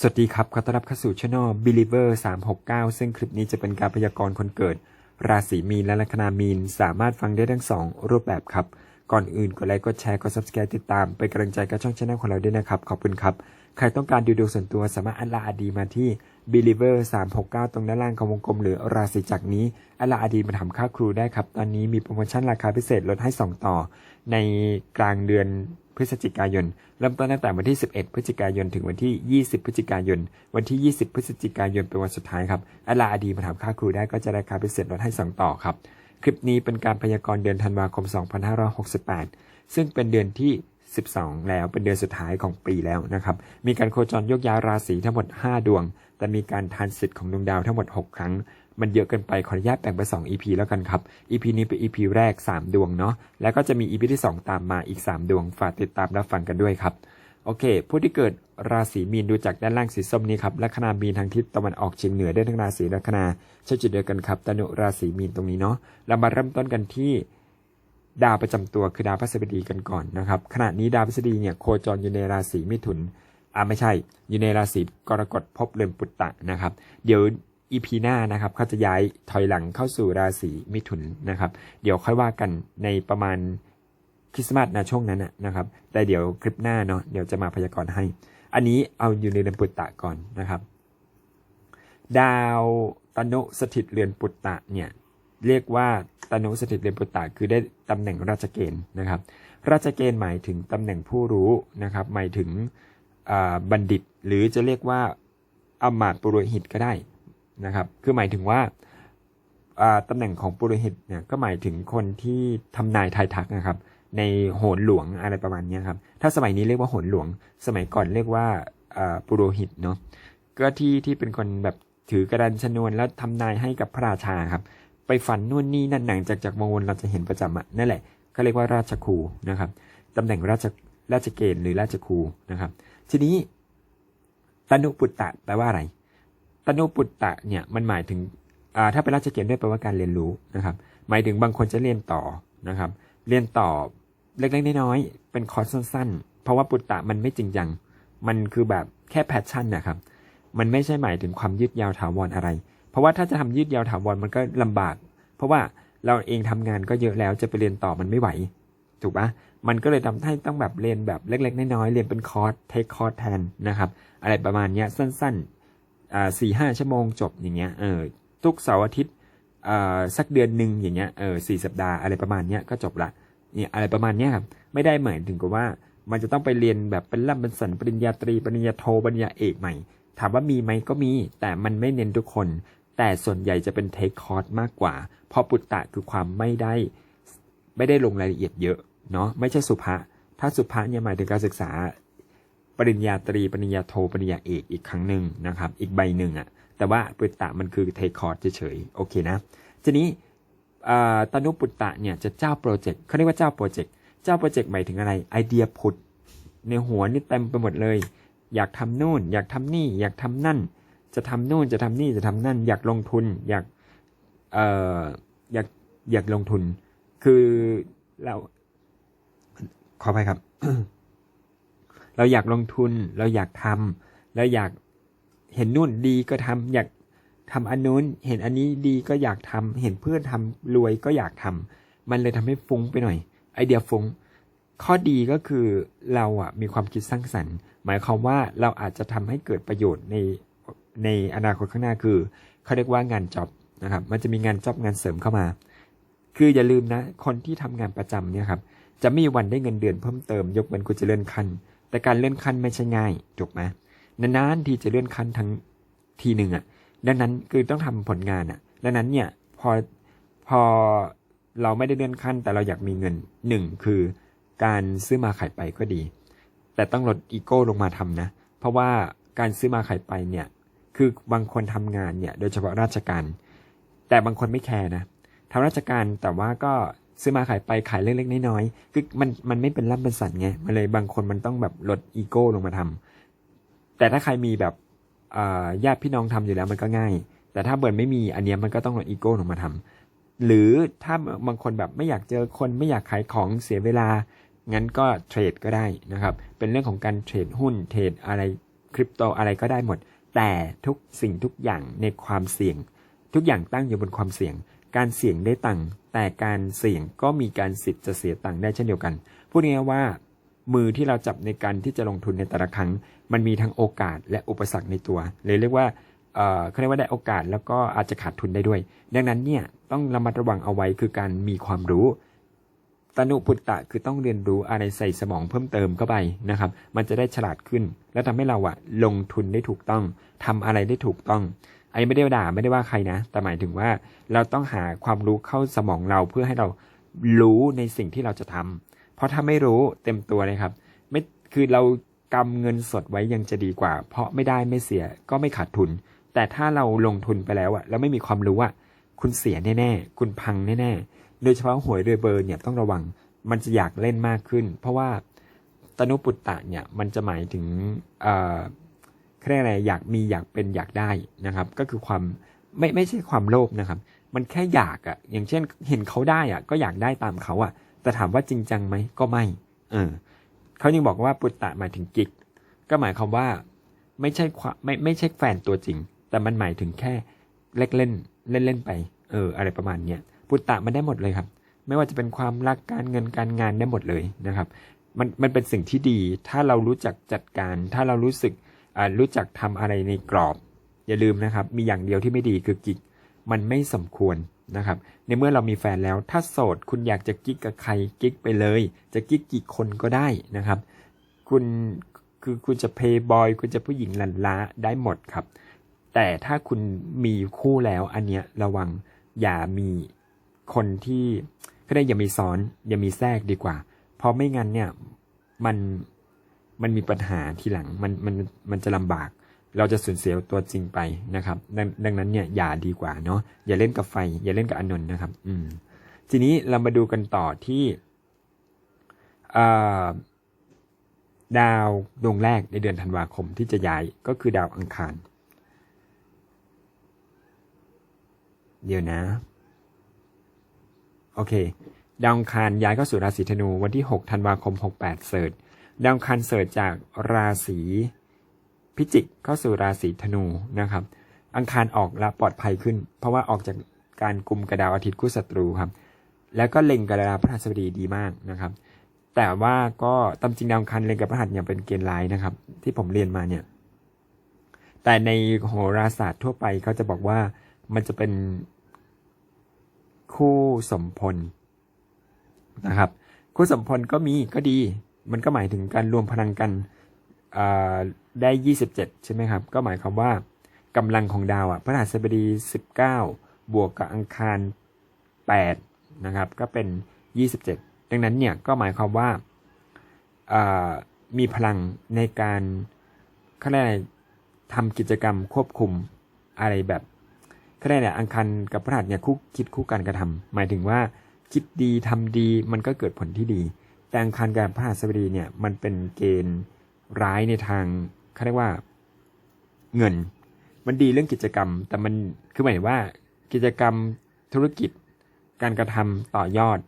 สวัสดีครับขอต้อนรับเข้าสู่ช่อง Believer 369 ซึ่งคลิปนี้จะเป็นการพยากรณ์คนเกิด ราศีมีนและลัคนามีน สามารถฟังได้ทั้งสองรูปแบบครับ ก่อนอื่นกดไลค์กดแชร์กด subscribe ติดตาม เป็นกำลังใจกับช่องช anel ของเราด้วยนะครับ ขอบคุณครับ ใครต้องการดูดวงส่วนตัวสามารถอัลลาอดีมาที่ Believer 369 ตรงด้านล่างของวงกลมหรือราศีจักนี้อัลลาอดีมาทำค่าครูได้ครับ ตอนนี้มีโปรโมชั่นราคาพิเศษลดให้ 2 ต่อ ในกลางเดือน พฤศจิกายน เริ่มต้นตั้งแต่วันที่ 11 พฤศจิกายน ถึงวันที่ 20 พฤศจิกายน วันที่ 20 พฤศจิกายนเป็นวันสุดท้ายครับอัลาอดีมาทำค่าครูได้ก็จะได้ราคาพิเศษลดให้ 2 ต่อครับ คลิปนี้เป็นการพยากรณ์เดือนธันวาคม 2568 ซึ่งเป็นเดือนที่ 12 แล้วเป็นเดือนสุดท้ายของปีแล้วนะครับ มีการโคจรโยกย้ายราศีทั้งหมด 5 ดวง แต่มีการทานสิทธิ์ของดวงดาวทั้งหมด 6 ครั้ง มันเยอะเกินไปขออนุญาตแบ่งเป็น2 EP แล้วกันครับ EP นี้เป็น EP แรก 3 ดวงเนาะแล้วก็จะมี EP ที่ 2 ตามมาอีก 3 ดวงฝากติดตามรับฟังกันด้วยครับโอเค ผู้ที่เกิดราศีมีนดูจากด้านล่างสีส้มนี้ครับลัคนามีนทางทิศตะวันออกเฉียงเหนือได้ทั้งราศีลัคนาเช่นจุดเดียวกันครับตนุราศีมีนตรงนี้เนาะเรามาเริ่มต้นกันที่ดาวประจำตัวคือดาวพฤหัสบดีกันก่อนนะครับขณะนี้ดาวพฤหัสบดีเนี่ยโคจรอยู่ในราศีมิถุนอ่าไม่ใช่ อยู่ในราศีกรกฎภพเรือนปุตตะนะครับ เดี๋ยว อีพีหน้านะครับเขาจะย้ายถอยหลังเข้าสู่ราศีมิถุนนะครับ เดี๋ยวค่อยว่ากันในประมาณคริสต์มาสนะช่วงนั้นนะครับแต่เดี๋ยวคลิปหน้าเนาะเดี๋ยวจะมาพยากรณ์ให้ อันนี้เอาอยู่ในเรือนปุตตะก่อนนะครับ ดาวตนุสถิตเรือนปุตตะเนี่ยเรียกว่าตนุสถิตเรือนปุตตะคือได้ตำแหน่งราชเกณฑ์นะครับ ราชเกณฑ์หมายถึงตำแหน่งผู้รู้นะครับ หมายถึงบัณฑิตหรือจะเรียกว่าอมาตปุโรหิตก็ได้ นะครับ คือหมายถึงว่าอ่าตำแหน่งของปุโรหิตเนี่ยก็หมายถึงคนที่ทำนายทายทักนะครับ ในโหนหลวงอะไรประมาณนี้ครับ ถ้าสมัยนี้เรียกว่าโหนหลวง สมัยก่อนเรียกว่าปุโรหิตเนาะก็ที่ที่เป็นคนแบบถือกระดานชนวนแล้วทำนายให้กับพระราชาครับ ไปฝันนู่นนี่นั่นหนังจากจากมงวนเราจะเห็นประจำอะนั่นแหละก็เรียกว่าราชครูนะครับตำแหน่งราชราชเกณฑ์หรือราชครูนะครับ ทีนี้ตนุปุตตะแปลว่าอะไร ตนุปุตตะเนี่ยมันหมายถึงถ้าเป็นราชเกณฑ์ด้วยแปลว่าการเรียนรู้นะครับ หมายถึงบางคนจะเรียนต่อนะครับ เรียนต่อเล็กๆน้อยๆเป็นคอร์สสั้นๆ เพราะว่าปุตตะมันไม่จริงจัง มันคือแบบแค่แพชชั่นนะครับ มันไม่ใช่หมายถึงความยืดยาวถาวรอะไร เพราะว่าถ้าจะทำยืดยาวถาวรมันก็ลำบาก เพราะว่าเราเองทำงานก็เยอะแล้วจะไปเรียนต่อมันไม่ไหว ถูกปะมันก็เลยทำให้ต้องแบบเรียนแบบเล็กๆน้อยๆเรียนเป็นคอร์สเทคคอร์สแทนนะครับ อะไรประมาณนี้สั้นๆ สี่ห้าชั่วโมงจบอย่างเงี้ยเออทุกเสาร์อาทิตย์อ่าสักเดือนหนึ่งอย่างเงี้ยเออสี่สัปดาห์อะไรประมาณเนี้ยก็จบละเนี่ยอะไรประมาณเนี้ยครับไม่ได้เหมายถึงกับว่ามันจะต้องไปเรียนแบบเป็นล่ำเป็นสันปริญญาตรีปริญญาโทปริญญาเอกใหม่ ถามว่ามีไหมก็มี แต่มันไม่เน้นทุกคน แต่ส่วนใหญ่จะเป็นเทคคอร์สมากกว่า เพราะปุตตะคือความไม่ได้ ไม่ได้ลงรายละเอียดเยอะเนาะไม่ใช่สุภะถ้าสุภะเนี่ยหมายถึงการศึกษา ปริญญาตรีปริญญาโทปริญญาเอกอีกครั้งหนึ่งนะครับ อีกใบหนึ่งอะแต่ว่าปุตตะมันคือเทคคอร์สเฉยๆโอเคนะทีนี้อ่าตนุปุตตะเนี่ยจะเจ้าโปรเจกต์เขาเรียกว่าเจ้าโปรเจกต์เจ้าโปรเจกต์หมายถึงอะไรไอเดียผุดในหัวนี่เต็มไปหมดเลย อยากทำนู่น อยากทำนี่ อยากทำนั่น จะทำนู่นจะทำนี่จะทำนั่น อยากลงทุน อยากเอ่ออยากอยากลงทุน คือเราขอไปครับ เราอยากลงทุน เราอยากทำเราอยากเห็นนู่นดีก็ทำอยากทำอันนู้น เห็นอันนี้ดีก็อยากทำเห็นเพื่อนทำรวยก็อยากทำมันเลยทำให้ฟุ้งไปหน่อย ไอเดียฟุ้ง ข้อดีก็คือเราอะมีความคิดสร้างสรรค์ หมายความว่าเราอาจจะทำให้เกิดประโยชน์ในในอนาคตข้างหน้าคือเขาเรียกว่างานจ็อบนะครับ มันจะมีงานจ็อบงานเสริมเข้ามา คืออย่าลืมนะ คนที่ทำงานประจำเนี่ยครับ จะไม่มีวันได้เงินเดือนเพิ่มเติม ยกเว้นคุณจะเลื่อนขั้น แต่การเลื่อนขั้นไม่ใช่ง่ายถูกไหมนานๆที่จะเลื่อนขั้นทั้งทีหนึ่งอะ ดังนั้นคือต้องทำผลงานอะ ดังนั้นเนี่ยพอพอเราไม่ได้เลื่อนขั้น แต่เราอยากมีเงินหนึ่งคือการซื้อมาขายไปก็ดี แต่ต้องลดอีโก้ลงมาทำนะ เพราะว่าการซื้อมาขายไปเนี่ยคือบางคนทำงานเนี่ย โดยเฉพาะราชการ แต่บางคนไม่แคร์นะทำราชการแต่ว่าก็ ซื้อมาขายไปขายเล็กๆน้อยๆคือมันมันไม่เป็นร่ำเป็นสันไงมันเลยบางคนมันต้องแบบลดอีโก้ลงมาทำแต่ถ้าใครมีแบบญาติพี่น้องทำอยู่แล้วมันก็ง่าย แต่ถ้าเบิร์นไม่มีอันเนี้ยมันก็ต้องลดอีโก้ลงมาทำหรือถ้าบางคนแบบไม่อยากเจอคนไม่อยากขายของเสียเวลางั้นก็เทรดก็ได้นะครับ เป็นเรื่องของการเทรดหุ้นเทรดอะไรคริปโตอะไรก็ได้หมด แต่ทุกสิ่งทุกอย่างในความเสี่ยง ทุกอย่างตั้งอยู่บนความเสี่ยง การเสี่ยงได้ตังค์แต่การเสี่ยงก็มีการสิทธิ์จะเสียตังค์ได้เช่นเดียวกัน พูดง่ายๆว่า มือที่เราจับในการที่จะลงทุนในแต่ละครั้ง มันมีทั้งโอกาสและอุปสรรคในตัวเลยเรียกว่าเขาเรียกว่าได้โอกาสแล้วก็อาจจะขาดทุนได้ด้วย ดังนั้นเนี่ยต้องระมัดระวังเอาไว้คือการมีความรู้ตนุปุตตะคือต้องเรียนรู้อะไรใส่สมองเพิ่มเติมเข้าไปนะครับ มันจะได้ฉลาดขึ้น และทำให้เราอะลงทุนได้ถูกต้องทำอะไรได้ถูกต้อง อันนี้ไม่ได้ด่าไม่ได้ว่าใครนะ แต่หมายถึงว่าเราต้องหาความรู้เข้าสมองเราเพื่อให้เรารู้ในสิ่งที่เราจะทำเพราะถ้าไม่รู้เต็มตัวเลยครับ ไม่คือเรากำเงินสดไว้ยังจะดีกว่า เพราะไม่ได้ไม่เสียก็ไม่ขาดทุน แต่ถ้าเราลงทุนไปแล้วอะแล้วไม่มีความรู้อะคุณเสียแน่ๆ คุณพังแน่ๆ โดยเฉพาะหวยเรือเบอร์เนี่ยต้องระวัง มันจะอยากเล่นมากขึ้น เพราะว่าตนุปุตตะเนี่ยมันจะหมายถึง เอ่อเขาเรียกอะไรอยากมีอยากเป็นอยากได้นะครับ ก็คือความไม่ไม่ใช่ความโลภนะครับ มันแค่อยากอะอย่างเช่นเห็นเขาได้อะก็อยากได้ตามเขาอะแต่ถามว่าจริงจังไหมก็ไม่ เออเขายังบอกว่าปุตตะหมายถึงกิ๊กก็หมายความว่าไม่ใช่ความไม่ไม่ใช่แฟนตัวจริง แต่มันหมายถึงแค่เล่นเล่นเล่นเล่นไป เออ อะไรประมาณเนี้ยปุตตะมันได้หมดเลยครับ ไม่ว่าจะเป็นความรักการเงินการงานได้หมดเลยนะครับ มันมันเป็นสิ่งที่ดี ถ้าเรารู้จักจัดการ ถ้าเรารู้สึก รู้จักทำอะไรในกรอบ อย่าลืมนะครับ มีอย่างเดียวที่ไม่ดีคือกิ๊กมันไม่สมควรนะครับ ในเมื่อเรามีแฟนแล้ว ถ้าโสดคุณอยากจะกิ๊กกับใครกิ๊กไปเลย จะกิ๊กกี่คนก็ได้นะครับ คุณคือคุณจะเพย์บอยคุณจะผู้หญิงหลันล้าได้หมดครับ แต่ถ้าคุณมีคู่แล้วอันเนี้ยระวังอย่ามีคนที่ก็ได้อย่ามีซ้อน อย่ามีแทรกดีกว่า เพราะไม่งั้นเนี่ยมัน มันมีปัญหาทีหลังมันมันมันจะลำบาก เราจะสูญเสียตัวจริงไปนะครับดดังนั้นเนี่ยอย่าดีกว่าเนาะอย่าเล่นกับไฟ อย่าเล่นกับอนนท์นะครับ อืมทีนี้เรามาดูกันต่อที่ดาวดวงแรกในเดือนธันวาคมที่จะย้ายก็คือดาวอังคาร เดี๋ยวนะ โอเค ดาวอังคารย้ายเข้าสู่ราศีธนูวันที่ 6 ธันวาคม 68 เสิร์ ดาวอังคารเสิร์ชจากราศีพิจิกเข้าสู่ราศีธนูนะครับ อังคารออกและปลอดภัยขึ้น เพราะว่าออกจากการกลุ่มกระดาวอาทิตย์คู่ศัตรูครับ แล้วก็เล็งกระดาวพระหัสบดีดีมากนะครับ แต่ว่าก็ตามจริงดาวอังคารเล็งกับพระหัสเนี่ยเป็นเกณฑ์ร้ายนะครับ ที่ผมเรียนมาเนี่ย แต่ในโหราศาสตร์ทั่วไปเขาจะบอกว่ามันจะเป็นคู่สมพลนะครับ คู่สมพลก็มีก็ดี มันก็หมายถึงการรวมพลังกันได้ 27 ใช่ไหมครับ ก็หมายความว่ากำลังของดาวอะพระหัสบดี 19 บวกกับอังคาร 8 นะครับ ก็เป็น 27 ดังนั้นเนี่ยก็หมายความว่ามีพลังในการเขาเรียกทำกิจกรรมควบคุมอะไรแบบเขาเรียกอะไรอังคารกับพระหัสเนี่ยคู่คิดคู่กันกระทำหมายถึงว่าคิดดีทำดีมันก็เกิดผลที่ดี แต่อังคารกับพระหัสบดีเนี่ยมันเป็นเกณฑ์ร้ายในทางเขาเรียกว่าเงิน มันดีเรื่องกิจกรรม แต่มันคือหมายถึงว่ากิจกรรมธุรกิจ การกระทำต่อยอด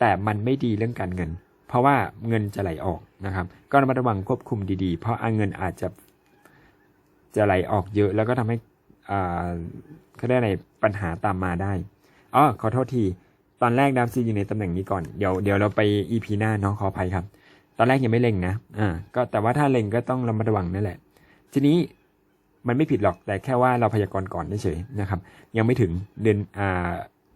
แต่มันไม่ดีเรื่องการเงิน เพราะว่าเงินจะไหลออกนะครับ ก็ระมัดระวังควบคุมดีๆ เพราะเอาเงินอาจจะจะไหลออกเยอะแล้วก็ทำให้อ่าเขาได้อะไรปัญหาตามมาได้อ๋อขอโทษที ตอนแรกดาวซีอยู่ในตำแหน่งนี้ก่อน เดี๋ยวเดี๋ยวเราไป EP หน้าเนาะขออภัยครับ ตอนแรกยังไม่เล็งนะ อ่า ก็แต่ว่าถ้าเล็งก็ต้องระมัดระวังนั่นแหละ ทีนี้มันไม่ผิดหรอก แต่แค่ว่าเราพยากรณ์ก่อนเฉยๆนะครับ ยังไม่ถึงเดือน อ่า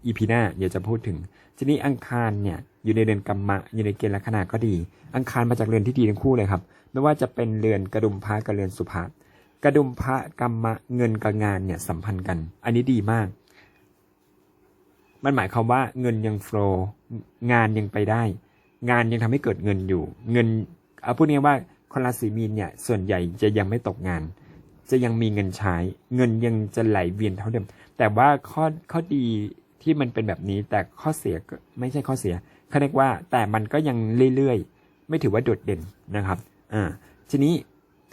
EP หน้าเดี๋ยวจะพูดถึง ทีนี้อังคารเนี่ยอยู่ในเดือนกัมมะอยู่ในเกณฑ์ลัคนาก็ดี อังคารมาจากเรือนที่ดีทั้งคู่เลยครับ ไม่ว่าจะเป็นเรือนกระดุมพระกับเรือนสุภาพกระดุมพระกัมมะเงินกับงานเนี่ยสัมพันธ์กัน อันนี้ดีมาก มันหมายความว่าเงินยังโฟลว์งานยังไปได้ งานยังทำให้เกิดเงินอยู่ เงินเอาพูดง่ายว่าคนราศีมีนเนี่ยส่วนใหญ่จะยังไม่ตกงาน จะยังมีเงินใช้ เงินยังจะไหลเวียนเท่าเดิม แต่ว่าข้อข้อดีที่มันเป็นแบบนี้แต่ข้อเสียก็ไม่ใช่ข้อเสียเขาเรียกว่าแต่มันก็ยังเรื่อยๆ ไม่ถือว่าโดดเด่นนะครับอ่าทีนี้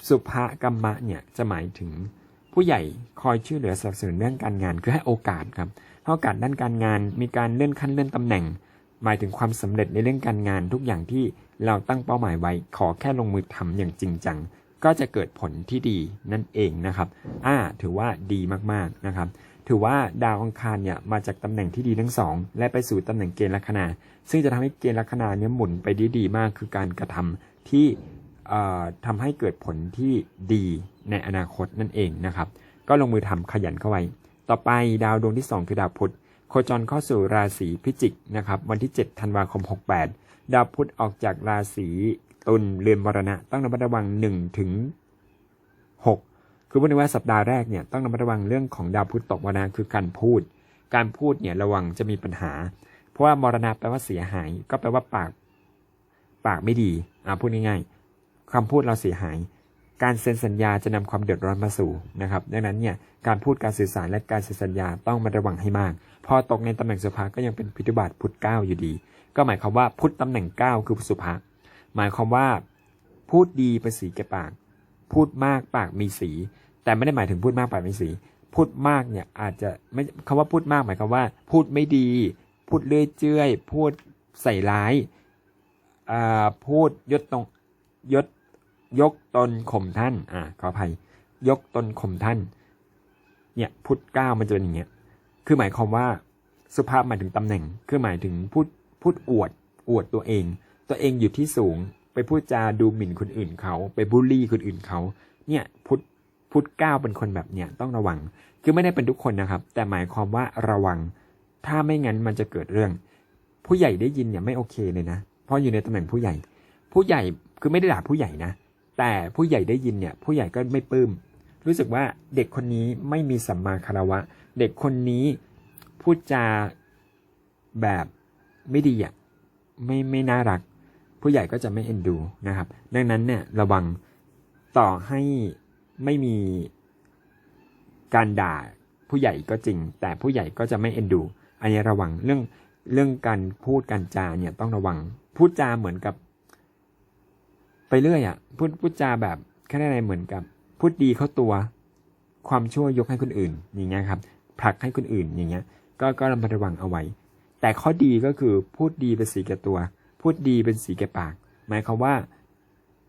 สุภกรรมะเนี่ยจะหมายถึงผู้ใหญ่คอยช่วยเหลือสนับสนุนเรื่องการงานคือให้โอกาสครับ โอกาสด้านการงานมีการเลื่อนขั้นเลื่อนตำแหน่ง หมายถึงความสำเร็จในเรื่องการงานทุกอย่างที่เราตั้งเป้าหมายไว้ ขอแค่ลงมือทำอย่างจริงจัง ก็จะเกิดผลที่ดีนั่นเองนะครับ อ่า ถือว่าดีมากๆนะครับ ถือว่าดาวอังคารเนี่ยมาจากตำแหน่งที่ดีทั้งสองและไปสู่ตำแหน่งเกณฑ์ลัคนา ซึ่งจะทำให้เกณฑ์ลัคนาเนี่ยหมุนไปด้ดีมาก คือการกระทำที่เอ่อทำให้เกิดผลที่ดีในอนาคตนั่นเองนะครับ ก็ลงมือทำขยันเข้าไว้ ต่อไปดาวดวงที่ 2 คือดาวพุธโคจรเข้าสู่ราศีพิจิกนะครับวันที่ 7 ธันวาคม 68 ดาวพุธออกจากราศีตุลเรือนมรณะ ต้องระมัดระวัง1ถึง6คือพูดว่าสัปดาห์แรกเนี่ยต้องระมัดระวังเรื่องของดาวพุธตกมรณะคือการพูด การพูดเนี่ยระวังจะมีปัญหา เพราะว่ามรณะแปลว่าเสียหาย ก็แปลว่าปากปากไม่ดีอ่าพูดง่ายๆคำพูดเราเสียหาย การเซ็นสัญญาจะนำความเดือดร้อนมาสู่นะครับ ดังนั้นเนี่ยการพูดการสื่อสารและการเซ็นสัญญาต้องมาระวังให้มาก พอตกในตำแหน่งสุภาก็ยังเป็นพิธุบาทพุธเก้าอยู่ดี ก็หมายความว่าพุธตำแหน่งเก้าคือสุภาหมายความว่า พูดดีเป็นสีแก่ปาก พูดมากปากมีสี แต่ไม่ได้หมายถึงพูดมากปากมีสี พูดมากเนี่ยอาจจะไม่คำว่าพูดมากหมายความว่า พูดไม่ดี พูดเลื่อยเจื้อยพูดใส่ร้ายอ่าพูดยศตรงยศ ยกตนข่มท่าน อ่าขออภัย ยกตนข่มท่าน เนี่ยพุทธเก้ามันจะเป็นอย่างเงี้ย คือหมายความว่าสุภาพหมายถึงตำแหน่ง คือหมายถึงพูดพูดอวด อวดตัวเอง ตัวเองอยู่ที่สูง ไปพูดจาดูหมิ่นคนอื่นเขา ไปบูลลี่คนอื่นเขา เนี่ยพุทธพุทธเก้าเป็นคนแบบเนี้ยต้องระวัง คือไม่ได้เป็นทุกคนนะครับ แต่หมายความว่าระวัง ถ้าไม่งั้นมันจะเกิดเรื่อง ผู้ใหญ่ได้ยินเนี่ยไม่โอเคเลยนะ เพราะอยู่ในตำแหน่งผู้ใหญ่ ผู้ใหญ่คือไม่ได้ด่าผู้ใหญ่นะ แต่ผู้ใหญ่ได้ยินเนี่ยผู้ใหญ่ก็ไม่ปลื้มรู้สึกว่าเด็กคนนี้ไม่มีสัมมาคารวะ เด็กคนนี้พูดจาแบบไม่ดีอะไม่ไม่น่ารัก ผู้ใหญ่ก็จะไม่เอ็นดูนะครับ ดังนั้นเนี่ยระวังต่อให้ไม่มีการด่าผู้ใหญ่ก็จริง แต่ผู้ใหญ่ก็จะไม่เอ็นดู อันนี้ระวังเรื่องเรื่องการพูดการจาเนี่ยต้องระวังพูดจาเหมือนกับ ไปเรื่อยอะพูดพูดจาแบบแค่ไหนเหมือนกับ พูดดีเข้าตัว ความชั่วยกให้คนอื่น อย่างเงี้ยครับผลักให้คนอื่นอย่างเงี้ย ก็ก็ระมัดระวังเอาไว้ แต่ข้อดีก็คือพูดดีเป็นสีแก่ตัว พูดดีเป็นสีแก่ปาก หมายความว่า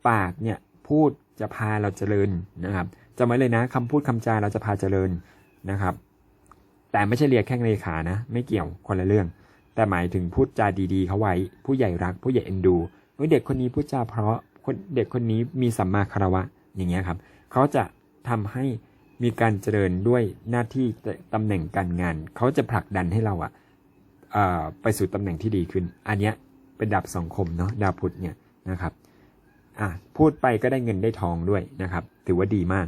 ปากเนี่ยพูดจะพาเราเจริญนะครับจำไว้เลยนะคำพูดคำจาเราจะพาเจริญนะครับ แต่ไม่ใช่เรียกแค่เลขานะ ไม่เกี่ยวคนละเรื่อง แต่หมายถึงพูดจาดีๆเขาไว้ ผู้ใหญ่รัก ผู้ใหญ่เอ็นดูเฮ้ยเด็กคนนี้พูดจาเพราะ เด็กคนนี้มีสัมมาคารวะอย่างเงี้ยครับ เขาจะทำให้มีการเจริญด้วยหน้าที่ตำแหน่งการงาน เขาจะผลักดันให้เราอะอไปสู่ตำแหน่งที่ดีขึ้น อันเนี้ยเป็นดาบสองคมเนาะดาวพุธเนี่ยนะครับอะพูดไปก็ได้เงินได้ทองด้วยนะครับ ถือว่าดีมาก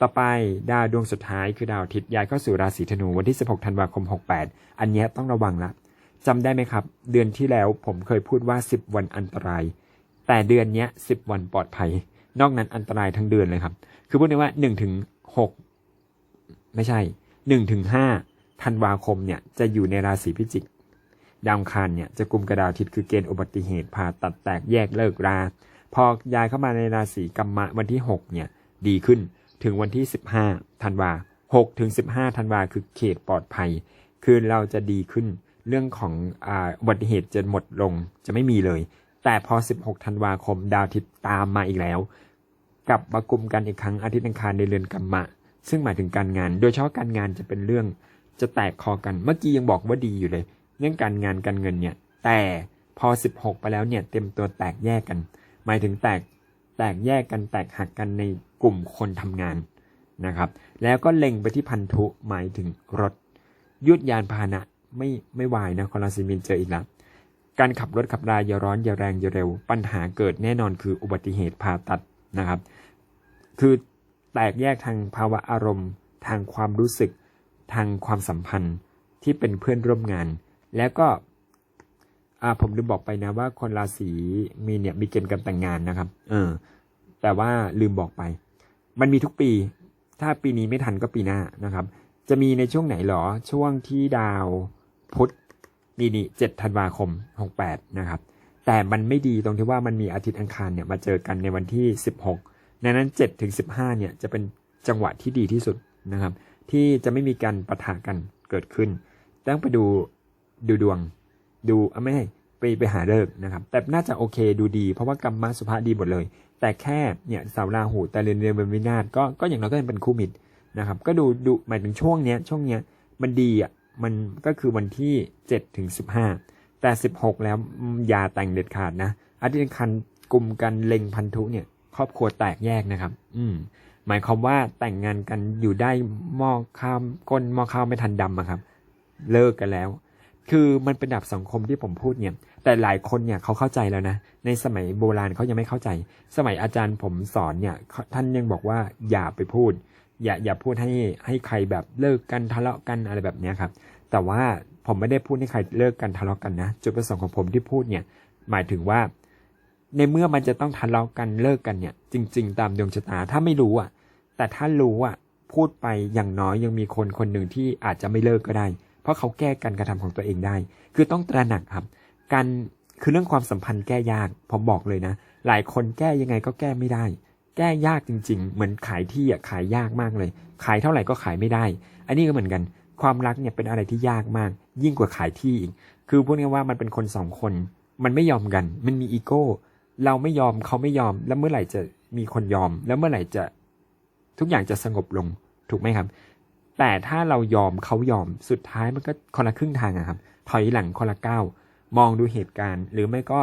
ต่อไปดาวดวงสุดท้ายคือดาวอาทิตย์ย้ายเข้าสู่ราศีธนูวันที่ 16 ธันวาคม 68 อันเนี้ยต้องระวังละจำได้ไหมครับ เดือนที่แล้วผมเคยพูดว่า 10 วันอันตราย แต่เดือนนี้ย10วันปลอดภัย นอกนั้นอันตรายทั้งเดือนเลยครับ คือพูดง่ายว่า1ถึง6ไม่ใช่1ถึง5ธันวาคมเนี่ยจะอยู่ในราศีพิจิกดาวอังคารเนี่ยจะกลุ่มกระดาวทิตย์คือเกณฑ์อุบัติเหตุผ่าตัดแตกแยกเลิกรา พอย้ายเข้ามาในราศีกัมมะวันที่6เนี่ยดีขึ้นถึงวันที่ 15ธันวา6ถึง15ธันวาคือเขตปลอดภัย คือเราจะดีขึ้นเรื่องของอาอุบัติเหตุจะหมดลงจะไม่มีเลย แต่พอ 16 ธันวาคมดาวอาทิตย์ตามมาอีกแล้ว กลับมากลุ่มกันอีกครั้งอาทิตย์อังคารในเรือนกัมมะ ซึ่งหมายถึงการงาน โดยเฉพาะการงานจะเป็นเรื่องจะแตกคอกัน เมื่อกี้ยังบอกว่าดีอยู่เลย เรื่องการงานการเงินเนี่ย แต่พอ 16 ไปแล้วเนี่ยเต็มตัวแตกแยกกัน หมายถึงแตกแตกแยกกันแตกหักกันในกลุ่มคนทำงานนะครับ แล้วก็เล็งไปที่พันธุหมายถึงรถ ยุดยานพาหนะไม่ไม่วายนะคอราซิมินเจออีกแล้ว การขับรถขับราอย่าร้อนอย่าแรงอย่าเร็ว ปัญหาเกิดแน่นอนคืออุบัติเหตุผ่าตัดนะครับ คือแตกแยกทางภาวะอารมณ์ ทางความรู้สึก ทางความสัมพันธ์ที่เป็นเพื่อนร่วมงาน แล้วก็อาผมลืมบอกไปนะว่าคนราศีมีเนี่ยมีเกณฑ์การแต่งงานนะครับ เออ แต่ว่าลืมบอกไป มันมีทุกปี ถ้าปีนี้ไม่ทันก็ปีหน้านะครับ จะมีในช่วงไหนหรอช่วงที่ดาวพุธ นี่นี่เจ็ดธันวาคมหกแปดนะครับ แต่มันไม่ดีตรงที่ว่ามันมีอาทิตย์อังคารเนี่ยมาเจอกันในวันที่สิบหกดังนั้นเจ็ดถึงสิบห้าเนี่ยจะเป็นจังหวะที่ดีที่สุดนะครับ ที่จะไม่มีการปะทะกันเกิดขึ้น ต้องไปดูดูดวง ดูอะไม่ใช่ไปไปหาเลิกษ์นะครับ แต่น่าจะโอเคดูดี เพราะว่ากรรมมาสุภาดีหมดเลย แต่แค่เนี่ยสาวราหูแต่เรือนเรือนเป็นวินาศก็ก็อย่างน้อยก็ยังเป็นคู่มิตรนะครับ ก็ดูดูหมายถึงช่วงเนี้ยช่วงเนี้ยมันดีอะ มันก็คือวันที่7ถึง15 แต่ 16 แล้วอย่าแต่งเด็ดขาดนะอาทิตย์คันกลุ่มกันเล็งพันธุเนี่ย ครอบครัวแตกแยกนะครับ อืม หมายความว่าแต่งงานกันอยู่ได้หม้อข้าวก้นหม้อข้าวไม่ทันดำอะครับ เลิกกันแล้ว คือมันเป็นดับสังคมที่ผมพูดเนี่ย แต่หลายคนเนี่ยเขาเข้าใจแล้วนะ ในสมัยโบราณเขายังไม่เข้าใจ สมัยอาจารย์ผมสอนเนี่ย ท่านยังบอกว่าอย่าไปพูด อย่าอย่าพูดให้ให้ใครแบบเลิกกันทะเลาะกันอะไรแบบนี้ครับ แต่ว่าผมไม่ได้พูดให้ใครเลิกกันทะเลาะกันนะ จุดประสงค์ของผมที่พูดเนี่ย หมายถึงว่า ในเมื่อมันจะต้องทะเลาะกันเลิกกันเนี่ย จริง ๆ ตามดวงชะตาถ้าไม่รู้อะ แต่ถ้ารู้อะพูดไปอย่างน้อยยังมีคนคนหนึ่งที่อาจจะไม่เลิกก็ได้ เพราะเขาแก้การกระทำของตัวเองได้ คือต้องตระหนักครับ การคือเรื่องความสัมพันธ์แก้ยากผมบอกเลยนะ หลายคนแก้ยังไงก็แก้ไม่ได้ แก้ยากจริง ๆ เหมือนขายที่อะขายยากมากเลย ขายเท่าไหร่ก็ขายไม่ได้ อันนี้ก็เหมือนกัน ความรักเนี่ยเป็นอะไรที่ยากมาก ยิ่งกว่าขายที่อีก คือพูดง่ายๆว่ามันเป็นคนสองคน มันไม่ยอมกัน มันมีอีโก้ เราไม่ยอมเขาไม่ยอม แล้วเมื่อไหร่จะมีคนยอม แล้วเมื่อไหร่จะทุกอย่างจะสงบลง ถูกไหมครับ แต่ถ้าเรายอมเขายอม สุดท้ายมันก็คนละครึ่งทางอะครับ ถอยหลังคนละก้าว มองดูเหตุการณ์ หรือไม่ก็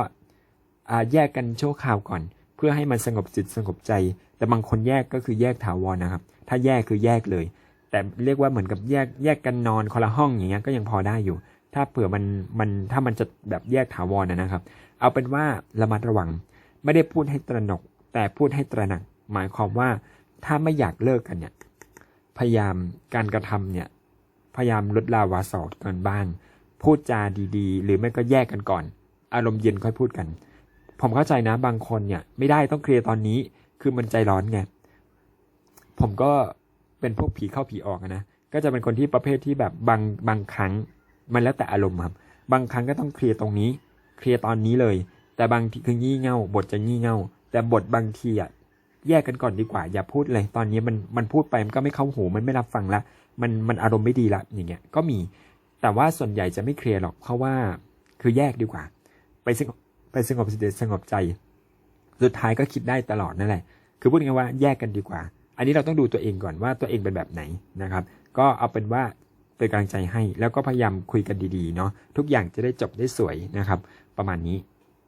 แยกกันชั่วคราวก่อน เพื่อให้มันสงบจิตสงบใจ แต่บางคนแยกก็คือแยกถาวรนะครับ ถ้าแยกคือแยกเลย แต่เรียกว่าเหมือนกับแยกแยกกันนอนคนละห้องอย่างเงี้ยก็ยังพอได้อยู่ ถ้าเผื่อมันมันถ้ามันจะแบบแยกถาวรนะนะครับ เอาเป็นว่าระมัดระวัง ไม่ได้พูดให้ตระหนก แต่พูดให้ตระหนัก หมายความว่าถ้าไม่อยากเลิกกันเนี่ยพยายามการกระทำเนี่ยพยายามลดลาวาสอดกันบ้าง พูดจาดีๆ หรือไม่ก็แยกกันก่อน อารมณ์เย็นค่อยพูดกัน ผมเข้าใจนะบางคนเนี่ย ไม่ได้ต้องเคลียร์ตอนนี้ คือมันใจร้อนไง ผมก็เป็นพวกผีเข้าผีออกนะ ก็จะเป็นคนที่ประเภทที่แบบบางบางครั้ง มันแล้วแต่อารมณ์ครับ บางครั้งก็ต้องเคลียร์ตรงนี้ เคลียร์ตอนนี้เลย แต่บางทีคืองี่เง่า บทจะงี่เง่า แต่บทบางทีอะแยกกันก่อนดีกว่า อย่าพูดเลย ตอนนี้มันมันพูดไปมันก็ไม่เข้าหู มันไม่รับฟังละ มันมันอารมณ์ไม่ดีละ อย่างเงี้ย ก็มี แต่ว่าส่วนใหญ่จะไม่เคลียร์หรอก เพราะว่าคือแยกดีกว่า ไปสงบ ไปสงบสติสงบใจ สุดท้ายก็คิดได้ตลอดนั่นแหละ คือพูดง่ายว่าแยกกันดีกว่า อันนี้เราต้องดูตัวเองก่อนว่าตัวเองเป็นแบบไหนนะครับ ก็เอาเป็นว่าเป็นกำลังใจให้ แล้วก็พยายามคุยกันดีๆเนาะทุกอย่างจะได้จบได้สวยนะครับ ประมาณนี้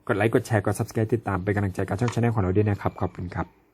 กดไลค์กดแชร์กด subscribe ติดตามเป็นกำลังใจกับช่องชาแนลของเราด้วยนะครับขอบคุณครับ